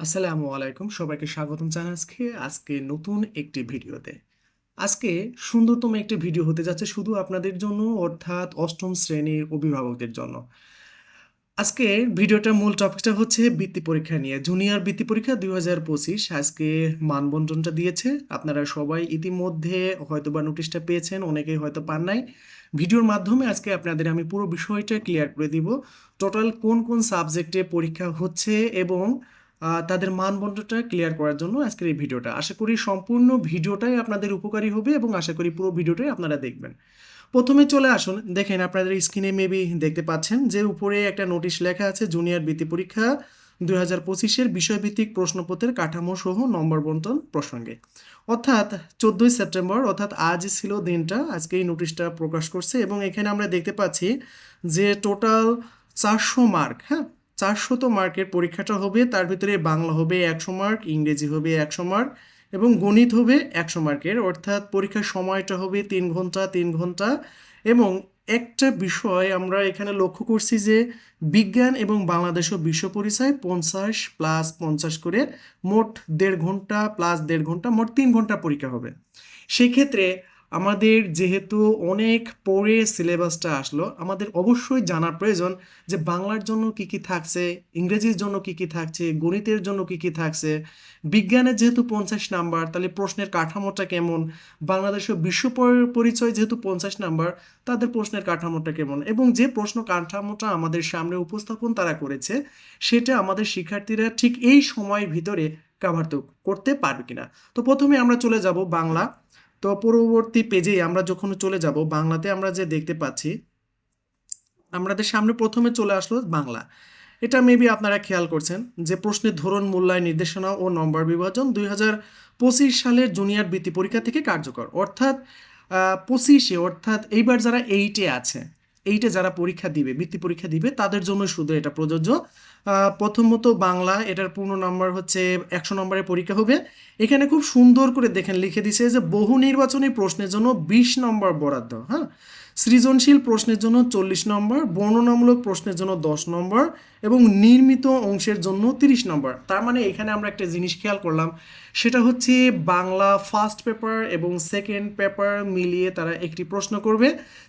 আসসালামু আলাইকুম, সবাইকে স্বাগতম জানাচ্ছি আজকে নতুন একটি ভিডিওতে। আজকে সুন্দরতম একটি ভিডিও হতে যাচ্ছে শুধু আপনাদের জন্য, অর্থাৎ অষ্টম শ্রেণির অভিভাবকদের জন্য। আজকে ভিডিওটার মূল টপিকটা হচ্ছে বৃত্তি পরীক্ষা নিয়ে। জুনিয়র বৃত্তি পরীক্ষা দুই হাজার পঁচিশ আজকে মানবন্টনটা দিয়েছে। আপনারা সবাই ইতিমধ্যে হয়তো বা নোটিশটা পেয়েছেন, অনেকেই হয়তো পান নাই। ভিডিওর মাধ্যমে আজকে আপনাদের আমি পুরো বিষয়টা ক্লিয়ার করে দিব। টোটাল কোন কোন সাবজেক্টে পরীক্ষা হচ্ছে এবং তাদের মানদণ্ডটা ক্লিয়ার করার জন্য আজকের এই ভিডিওটা। আশা করি সম্পূর্ণ ভিডিওটাই আপনাদের উপকারী হবে এবং আশা করি পুরো ভিডিওটাই আপনারা দেখবেন। প্রথমে চলে আসুন, দেখেন আপনাদের স্ক্রিনে মেবি দেখতে পাচ্ছেন যে উপরে একটা নোটিশ লেখা আছে জুনিয়র বৃত্তি পরীক্ষা দুই হাজার পঁচিশের বিষয়ভিত্তিক প্রশ্নপত্রের কাঠামো সহ নম্বর বন্টন প্রসঙ্গে। অর্থাৎ চোদ্দোই সেপ্টেম্বর, অর্থাৎ আজ ছিল দিনটা, আজকে এই নোটিশটা প্রকাশ করছে এবং এখানে আমরা দেখতে পাচ্ছি যে টোটাল চারশো মার্ক হ্যাঁ? চারশত মার্কের পরীক্ষাটা হবে, তার ভিতরে বাংলা হবে একশো মার্ক, ইংরেজি হবে একশো মার্ক এবং গণিত হবে একশো মার্কের। অর্থাৎ পরীক্ষার সময়টা হবে তিন ঘণ্টা তিন ঘণ্টা এবং একটা বিষয় আমরা এখানে লক্ষ্য করছি যে বিজ্ঞান এবং বাংলাদেশ ও বিশ্ব পরিচয় পঞ্চাশ প্লাস পঞ্চাশ করে মোট দেড় ঘণ্টা প্লাস দেড় ঘণ্টা মোট তিন ঘণ্টা পরীক্ষা হবে। সেক্ষেত্রে আমাদের যেহেতু অনেক পরে সিলেবাসটা আসলো, আমাদের অবশ্যই জানার প্রয়োজন যে বাংলার জন্য কি কি থাকছে, ইংরেজির জন্য কি কি থাকছে, গণিতের জন্য কি কি থাকছে, বিজ্ঞানের যেহেতু পঞ্চাশ নাম্বার, তাহলে প্রশ্নের কাঠামোটা কেমন, বাংলাদেশের বিশ্ব পরিচয় যেহেতু পঞ্চাশ নাম্বার, তাদের প্রশ্নের কাঠামোটা কেমন, এবং যে প্রশ্ন কাঠামোটা আমাদের সামনে উপস্থাপন তারা করেছে, সেটা আমাদের শিক্ষার্থীরা ঠিক এই সময়ের ভিতরে কাভার তো করতে পারবে কিনা। তো প্রথমে আমরা চলে যাব বাংলা। তো পরবর্তী পেজে আমরা যখন চলে যাব, বাংলাতে আমরা যে দেখতে পাচ্ছি, আমাদের সামনে প্রথমে চলে আসলো বাংলা। এটা মেবি আপনারা খেয়াল করছেন যে প্রশ্নের ধরন মূল্যায় নির্দেশনা ও নম্বর বিভাজন দুই হাজার পঁচিশ সালের জুনিয়র বৃত্তি পরীক্ষা থেকে কার্যকর। অর্থাৎ পঁচিশে, অর্থাৎ এইবার যারা এইটে আছে এইটে যারা পরীক্ষা দিবে, বৃত্তি পরীক্ষা দিবে, তাদের জন্য শুধু এটা প্রযোজ্য। প্রথমত বাংলা, এটার পূর্ণ নম্বর হচ্ছে একশো নম্বরের পরীক্ষা হবে। এখানে খুব সুন্দর করে দেখেন, লিখে দিছে যে বহু নির্বাচনী প্রশ্নের জন্য বিশ নম্বর বরাদ্দ হ্যাঁ? সৃজনশীল প্রশ্নের জন্য চল্লিশ নম্বর, বর্ণনামূলক প্রশ্নের জন্য দশ নম্বর এবং নির্মিত অংশের জন্য তিরিশ নম্বর। তার মানে এখানে আমরা একটা জিনিস খেয়াল করলাম, সেটা হচ্ছে বাংলা ফার্স্ট পেপার এবং সেকেন্ড পেপার মিলিয়ে তারা একটি প্রশ্ন করবে।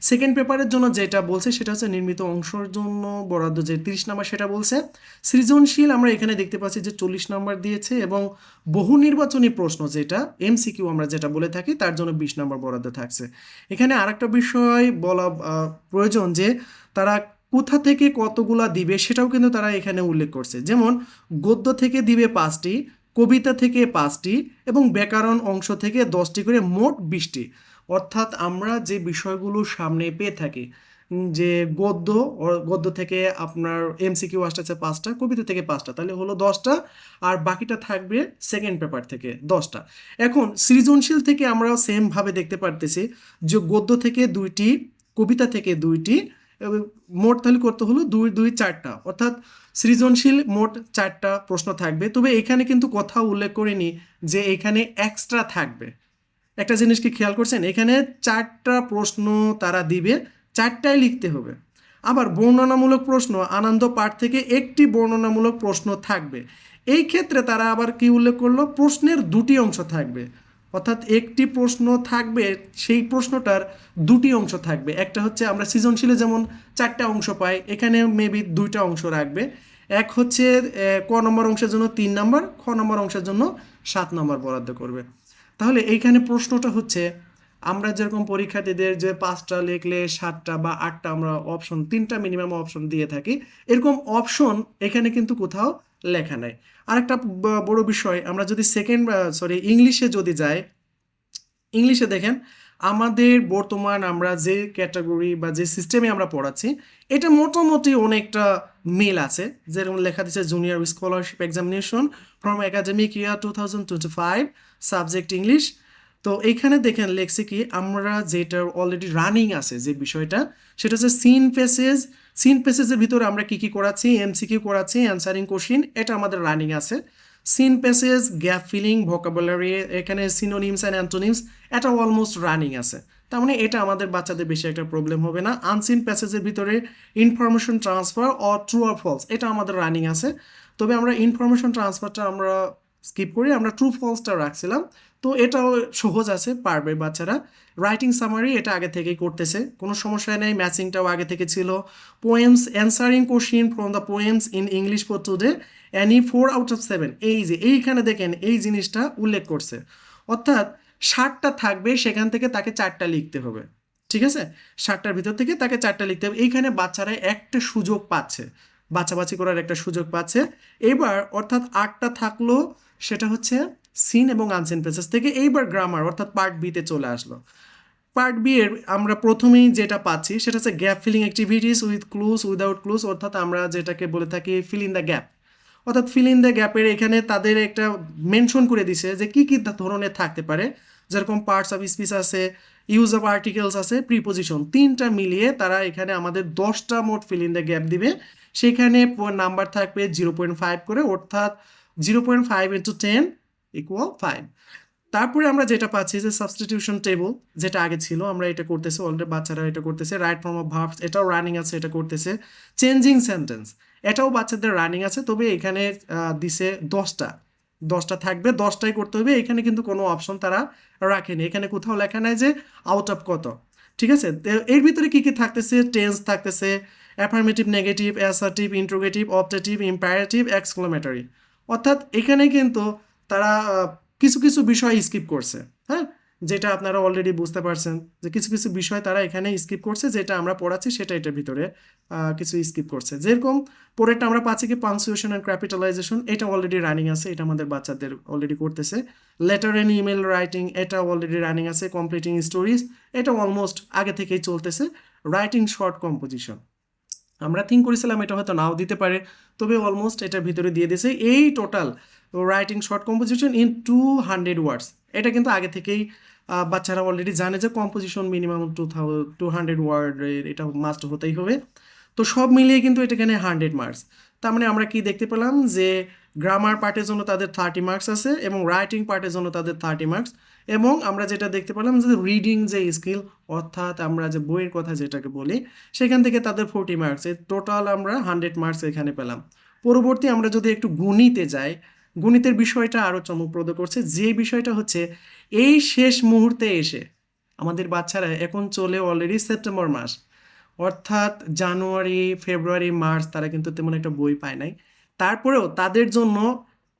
সেকেন্ড পেপারের জন্য যেটা বলছে সেটা হচ্ছে নির্মিত অংশের জন্য বরাদ্দ যে তিরিশ নম্বর সেটা বলছে। সৃজনশীল আমরা এখানে দেখতে পাচ্ছি যে চল্লিশ নম্বর দিয়েছে এবং বহু নির্বাচনী প্রশ্ন যেটা এমসিকিউ আমরা যেটা বলে থাকি তার জন্য বিশ নম্বর বরাদ্দ থাকছে। এখানে আরেকটা বিষয় বলা প্রয়োজন যে তারা কোথা থেকে কতগুলা দিবে সেটাও কিন্তু তারা এখানে উল্লেখ করছে। যেমন, গদ্য থেকে দিবে পাঁচটি, কবিতা থেকে পাঁচটি এবং ব্যাকরণ অংশ থেকে দশটি করে মোট বিশটি। অর্থাৎ আমরা যে বিষয়গুলো সামনে পেয়ে থাকি যে গদ্য গদ্য থেকে আপনার এমসিকিউ আসতেছে পাঁচটা, কবিতা থেকে পাঁচটা, তাহলে হলো দশটা, আর বাকিটা থাকবে সেকেন্ড পেপার থেকে দশটা। এখন সৃজনশীল থেকে আমরা সেমভাবে দেখতে পারতেছি যে গদ্য থেকে দুইটি, কবিতা থেকে দুইটি মোট তাহলে করতে হলো দুই দুই চারটা। অর্থাৎ সৃজনশীল মোট চারটা প্রশ্ন থাকবে। তবে এখানে কিন্তু কথা উল্লেখ করিনি যে এখানে এক্সট্রা থাকবে। একটা জিনিস কি খেয়াল করছেন? এখানে চারটা প্রশ্ন তারা দিবে, চারটাই লিখতে হবে। আবার বর্ণনামূলক প্রশ্ন, আনন্দ পাঠ থেকে একটি বর্ণনামূলক প্রশ্ন থাকবে। এই ক্ষেত্রে তারা আবার কি উল্লেখ করল? প্রশ্নের দুটি অংশ থাকবে। অর্থাৎ একটি প্রশ্ন থাকবে, সেই প্রশ্নটার দুটি অংশ থাকবে। একটা হচ্ছে আমরা সৃজনশীলে যেমন চারটা অংশ পাই, এখানে মেবি দুইটা অংশ রাখবে। এক হচ্ছে ক নম্বর অংশের জন্য তিন নম্বর, খ নম্বর অংশের জন্য সাত নম্বর বরাদ্দ করবে। তাহলে এইখানে প্রশ্নটা হচ্ছে, আমরা যেরকম পরীক্ষার্থীদের যে পাঁচটা লিখলে সাতটা বা আটটা আমরা অপশন তিনটা মিনিমাম অপশন দিয়ে থাকি, এরকম অপশন এখানে কিন্তু কোথাও লেখা নাই। আরেকটা বড় বিষয়, আমরা যদি সেকেন্ড সরি ইংলিশে যদি যাই ইংলিশে দেখেন, আমাদের বর্তমান আমরা যে ক্যাটাগরি বা যে সিস্টেমে আমরা পড়াচ্ছি, এটা মোটামুটি অনেকটা মিল আছে। যেরকম লেখা দিচ্ছে junior scholarship examination from academic year two thousand five subject English তো এইখানে দেখেন লেখছে কি, আমরা যেটা অলরেডি রানিং আছে যে বিষয়টা, সেটা হচ্ছে সিন পেসেজ সিন পেসেজের ভিতরে আমরা কি কি করাচ্ছি? এমসিকিউ করাচ্ছি অ্যান্সারিং কোশ্চিন এটা আমাদের রানিং আছে। Seen passage gap filling vocabulary এখানে সিনোনিমস অ্যান্ড অ্যান্টোনিমস এটা অলমোস্ট রানিং আছে। তার মানে এটা আমাদের বাচ্চাদের বেশি একটা প্রবলেম হবে না। আনসিন প্যাসেজের ভিতরে ইনফরমেশন ট্রান্সফার অর ট্রু আর ফলস এটা আমাদের রানিং আছে। তবে আমরা ইনফরমেশন ট্রান্সফারটা আমরা স্কিপ করে আমরা ট্রু ফলসটা রাখছিলাম। তো এটাও সহজ আছে পারবে বাচ্চারা। রাইটিং সামারি এটা আগে থেকেই করতেছে। কোনো সমস্যা নেই, ম্যাচিংটাও আগে থেকে ছিল। Poems, answering question from the poems in English for today any four out of seven. এই যে, এইখানে দেখেন, এই জিনিসটা উল্লেখ করছে। অর্থাৎ ষাটটা থাকবে, সেখান থেকে তাকে চারটা লিখতে হবে। ঠিক আছে? ষাটটার ভিতর থেকে তাকে চারটা লিখতে হবে। এইখানে বাচ্চারা একটা সুযোগ পাচ্ছে। বাছাবাছি করার একটা সুযোগ পাচ্ছে। এবার অর্থাৎ আটটা থাকল, সেটা হচ্ছে সিন এবং আনসিন প্লেসেস থেকে এইবার গ্রামার অর্থাৎ পার্ট বিতে চলে আসলো। পার্ট বি এর আমরা প্রথমেই যেটা পাচ্ছি, সেটা হচ্ছে gap filling activities with clues without clues অর্থাৎ আমরা যেটাকে বলে থাকি ফিল ইন দ্য গ্যাপ অর্থাৎ ফিল ইন দ্য গ্যাপের এখানে তাদের একটা মেনশন করে দিছে যে কী কী ধরনের থাকতে পারে। যেরকম পার্টস অফ স্পিচ আছে ইউজ অফ আর্টিকেলস আছে প্রিপোজিশন তিনটা মিলিয়ে তারা এখানে আমাদের দশটা মোট ফিল ইন দ্য গ্যাপ দিবে। সেখানে নাম্বার থাকবে জিরো পয়েন্ট ফাইভ করে, অর্থাৎ zero point five into ten equal five তারপরে আমরা যেটা পাচ্ছি যে সাবস্টিটিউশন টেবল যেটা আগে ছিল, আমরা এটা করতেছি অলরেডি বাচ্চারা এটা করতেছে রাইট ফর্ম অফ ভার্বস এটাও রানিং আছে, এটা করতেছে। চেঞ্জিং সেন্টেন্স এটাও বাচ্চাদের রানিং আছে, তবে এখানে দিছে দশটা। দশটা থাকবে, দশটাই করতে হবে। এখানে কিন্তু কোনো অপশন তারা রাখেনি। এখানে কোথাও লেখা নাই যে আউট অফ কত। ঠিক আছে? এর ভিতরে কী কী থাকতেছে? টেন্স থাকতেছে affirmative negative assertive interrogative optative imperative exclamatory অর্থাৎ এখানে কিন্তু তারা কিছু কিছু বিষয় স্কিপ করছে। হ্যাঁ? যেটা আপনারা অলরেডি বুঝতে পারছেন যে কিছু কিছু বিষয় তারা এখানে স্কিপ করছে, যেটা আমরা পড়াচ্ছি সেটা এটার ভিতরে কিছু স্কিপ করছে। যেরকম পরেরটা আমরা পাচ্ছি কি পাংচুয়েশন অ্যান্ড ক্যাপিটালাইজেশন এটা অলরেডি রানিং আছে, এটা আমাদের বাচ্চাদের অলরেডি করতেছে। লেটার অ্যান্ড ইমেল রাইটিং এটা অলরেডি রানিং আছে কমপ্লিটিং স্টোরিজ এটা অলমোস্ট আগে থেকেই চলতেছে। রাইটিং শর্ট কম্পোজিশন আমরা থিঙ্ক করেছিলাম এটা হয়তো নাও দিতে পারে, তবে অলমোস্ট এটার ভিতরে দিয়ে দিয়েছে। এই total writing short composition in two hundred words এটা কিন্তু আগে থেকেই বাচ্চারা অলরেডি জানে যে composition minimum two thousand two hundred ওয়ার্ডের এটা মাস্ট হতেই হবে। তো সব মিলিয়ে কিন্তু এটা এখানে হান্ড্রেড মার্কস তার মানে আমরা কি দেখতে পেলাম যে গ্রামার পার্টের জন্য তাদের থার্টি মার্কস আছে এবং রাইটিং পার্টের জন্য তাদের থার্টি মার্কস এবং আমরা যেটা দেখতে পেলাম যে রিডিং যে স্কিল অর্থাৎ আমরা যে বইয়ের কথা যেটাকে বলি, সেখান থেকে তাদের ফোর্টি মার্কস টোটাল আমরা হান্ড্রেড মার্কস এখানে পেলাম। পরবর্তী আমরা যদি একটু গণিতে যাই গণিতের বিষয়টা আরও চমকপ্রদ করছে, যে বিষয়টা হচ্ছে এই শেষ মুহূর্তে এসে আমাদের বাচ্চারা এখন চলে অলরেডি সেপ্টেম্বর মাস, অর্থাৎ জানুয়ারি ফেব্রুয়ারি মার্চ তারা কিন্তু তেমন একটা বই পায় নাই। তারপরেও তাদের জন্য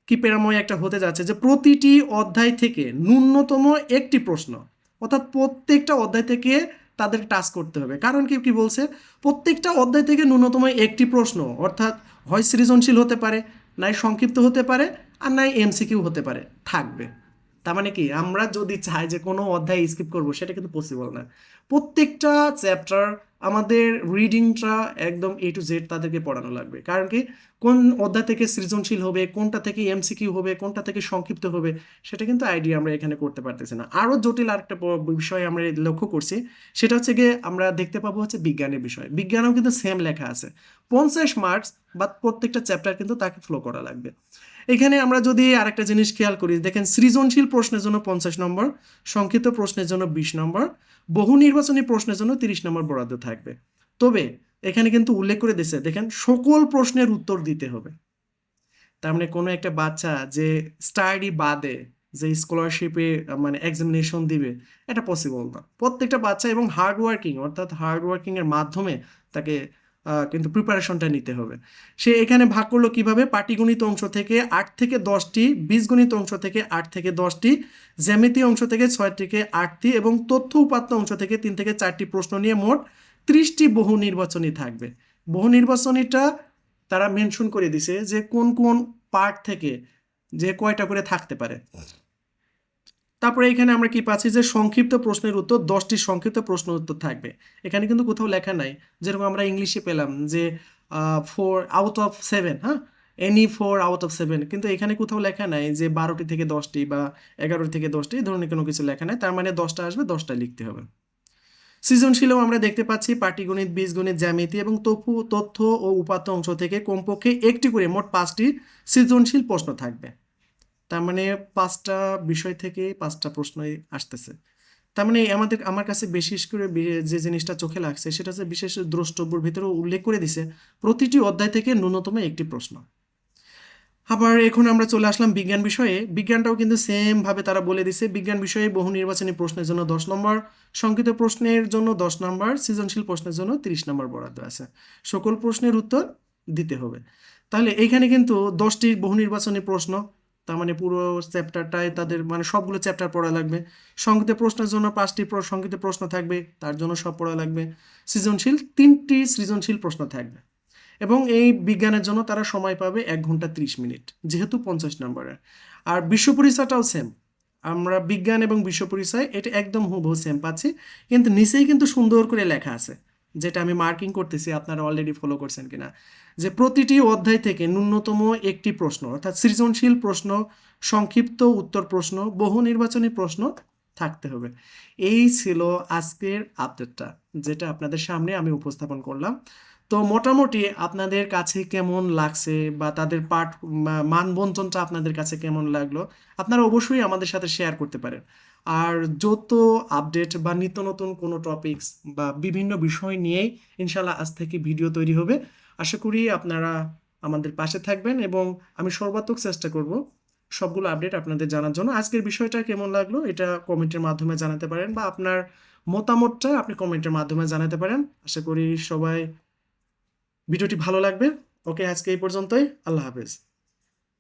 কি পেরাময় একটা হতে যাচ্ছে যে প্রতিটি অধ্যায় থেকে ন্যূনতম একটি প্রশ্ন, অর্থাৎ প্রত্যেকটা অধ্যায় থেকে তাদের টাস্ক করতে হবে। কারণ কি কি বলছে? প্রত্যেকটা অধ্যায় থেকে ন্যূনতম একটি প্রশ্ন, অর্থাৎ হয় সৃজনশীল হতে পারে, নাই সংক্ষিপ্ত হতে পারে আর নাই এমসিকিউ হতে পারে, থাকবে। তার মানে কি? আমরা যদি চাই যে কোনো অধ্যায় স্কিপ করব, সেটা কিন্তু পসিবল না। প্রত্যেকটা চ্যাপ্টার আমাদের রিডিংটা একদম এ টু জেড তাদেরকে পড়ানো লাগবে। কারণ কি? কোন অধ্যায় থেকে সৃজনশীল হবে, কোনটা থেকে এমসিকিউ হবে, কোনটা থেকে সংক্ষিপ্ত হবে, সেটা কিন্তু আইডিয়া আমরা এখানে করতে পারতেছি না। আরও জটিল আরেকটা বিষয় আমরা লক্ষ্য করছি, সেটা হচ্ছে গিয়ে আমরা দেখতে পাবো হচ্ছে বিজ্ঞানের বিষয়। বিজ্ঞানেও কিন্তু সেম লেখা আছে। পঞ্চাশ মার্কস বা প্রত্যেকটা চ্যাপ্টার কিন্তু তাকে ফ্লো করা লাগবে। এখানে আমরা যদি আরেকটা জিনিস খেয়াল করি, দেখেন সৃজনশীল প্রশ্নের জন্য পঞ্চাশ নম্বর, সংক্ষিপ্ত প্রশ্নের জন্য বিশ নম্বর, বহু নির্বাচনী প্রশ্নের জন্য তিরিশ নম্বর বরাদ্দ থাকবে। তবে এখানে কিন্তু উল্লেখ করে দিয়েছে, দেখেন সকল প্রশ্নের উত্তর দিতে হবে। তার মানে কোনো একটা বাচ্চা যে স্টাডি বাদে, যে স্কলারশিপে মানে এক্সামিনেশন দিবে, এটা পসিবল না। প্রত্যেকটা বাচ্চা এবং হার্ড ওয়ার্কিং অর্থাৎ হার্ড ওয়ার্কিং এর মাধ্যমে তাকে কিন্তু প্রিপারেশনটা নিতে হবে। সে এখানে ভাগ করল কীভাবে? পাটিগণিত অংশ থেকে আট থেকে দশটি, বীজগণিত অংশ থেকে আট থেকে দশটি, জ্যামিতি অংশ থেকে ছয় থেকে আটটি এবং তথ্য উপাত্ত অংশ থেকে তিন থেকে চারটি প্রশ্ন নিয়ে মোট ত্রিশটি বহু নির্বাচনী থাকবে। বহু নির্বাচনীটা তারা মেনশন করে দিছে যে কোন কোন পার্ট থেকে যে কয়টা করে থাকতে পারে। তারপরে এখানে আমরা কি পাচ্ছি যে সংক্ষিপ্ত প্রশ্নের উত্তর, দশটি সংক্ষিপ্ত প্রশ্ন উত্তর থাকবে। এখানে কিন্তু কোথাও লেখা নাই। যেরকম আমরা ইংলিশে পেলাম যে ফোর আউট অফ সেভেন হ্যাঁ? Any four out of seven কিন্তু এখানে কোথাও লেখা নাই যে বারোটি থেকে দশটি বা এগারোটি থেকে দশটি এই ধরনের কোনো কিছু লেখা নাই। তার মানে দশটা আসবে, দশটা লিখতে হবে। সৃজনশীলও আমরা দেখতে পাচ্ছি পাটিগণিত, বীজগণিত, জ্যামিতি এবং তথ্য তথ্য ও উপাত্ত অংশ থেকে কমপক্ষে একটি করে মোট পাঁচটি সৃজনশীল প্রশ্ন থাকবে। তার মানে পাঁচটা বিষয় থেকে পাঁচটা প্রশ্নই আসতেছে। তার মানে আমাদের, আমার কাছে বিশেষ করে যে জিনিসটা চোখে লাগছে সেটা হচ্ছে বিশেষ দ্রষ্টব্যর ভিতরে উল্লেখ করে দিছে প্রতিটি অধ্যায় থেকে ন্যূনতম একটি প্রশ্ন। আবার এখন আমরা চলে আসলাম বিজ্ঞান বিষয়ে। বিজ্ঞানটাও কিন্তু সেম ভাবে তারা বলে দিছে, বিজ্ঞান বিষয়ে বহু নির্বাচনী প্রশ্নের জন্য দশ নম্বর, সংক্ষিপ্ত প্রশ্নের জন্য দশ নম্বর, সৃজনশীল প্রশ্নের জন্য তিরিশ নম্বর বরাদ্দ আছে। সকল প্রশ্নের উত্তর দিতে হবে। তাহলে এইখানে কিন্তু দশটি বহু নির্বাচনী প্রশ্ন তার মানে পুরো চ্যাপ্টারটাই তাদের মানে সবগুলো চ্যাপ্টার পড়া লাগবে। সংক্ষিপ্ত প্রশ্নের জন্য পাঁচটি সংক্ষিপ্ত প্রশ্ন থাকবে, তার জন্য সব পড়া লাগবে। সৃজনশীল, তিনটি সৃজনশীল প্রশ্ন থাকবে। এবং এই বিজ্ঞানের জন্য তারা সময় পাবে এক ঘণ্টা ত্রিশ মিনিট, যেহেতু পঞ্চাশ নম্বরের। আর বিশ্ব পরিচয়টাও সেম আমরা বিজ্ঞান এবং বিশ্ব পরিচয়, এটা একদম হুবহু সেম পাচ্ছি। কিন্তু নিচেই কিন্তু সুন্দর করে লেখা আছে। যেটা আমি মার্কিং করতেছি, আপনারা অলরেডি ফলো করছেন কিনা, যে প্রতিটি অধ্যায় থেকে ন্যূনতম একটি প্রশ্ন, অর্থাৎ সৃজনশীল প্রশ্ন, সংক্ষিপ্ত উত্তর প্রশ্ন, বহু নির্বাচনী প্রশ্ন থাকতে হবে। এই ছিল আজকের আপডেটটা যেটা আপনাদের সামনে আমি উপস্থাপন করলাম। তো মোটামুটি আপনাদের কাছে কেমন লাগছে বা তাদের পাঠ মা- মানবন্টনটা আপনাদের কাছে কেমন লাগল, আপনারা অবশ্যই আমাদের সাথে শেয়ার করতে পারেন। আর যত আপডেট বা নিত্য নতুন কোনো টপিকস বা বিভিন্ন বিষয় নিয়েই ইনশাল্লাহ আজ থেকে ভিডিও তৈরি হবে। আশা করি আপনারা আমাদের পাশে থাকবেন এবং আমি সর্বাত্মক চেষ্টা করব সবগুলো আপডেট আপনাদের জানার জন্য। আজকের বিষয়টা কেমন লাগল এটা কমেন্টের মাধ্যমে জানাতে পারেন বা আপনার মতামতটা আপনি কমেন্টের মাধ্যমে জানাতে পারেন। আশা করি সবাই ভিডিওটি ভালো লাগবে। ওকে আজকে এই পর্যন্তই। আল্লাহ হাফেজ।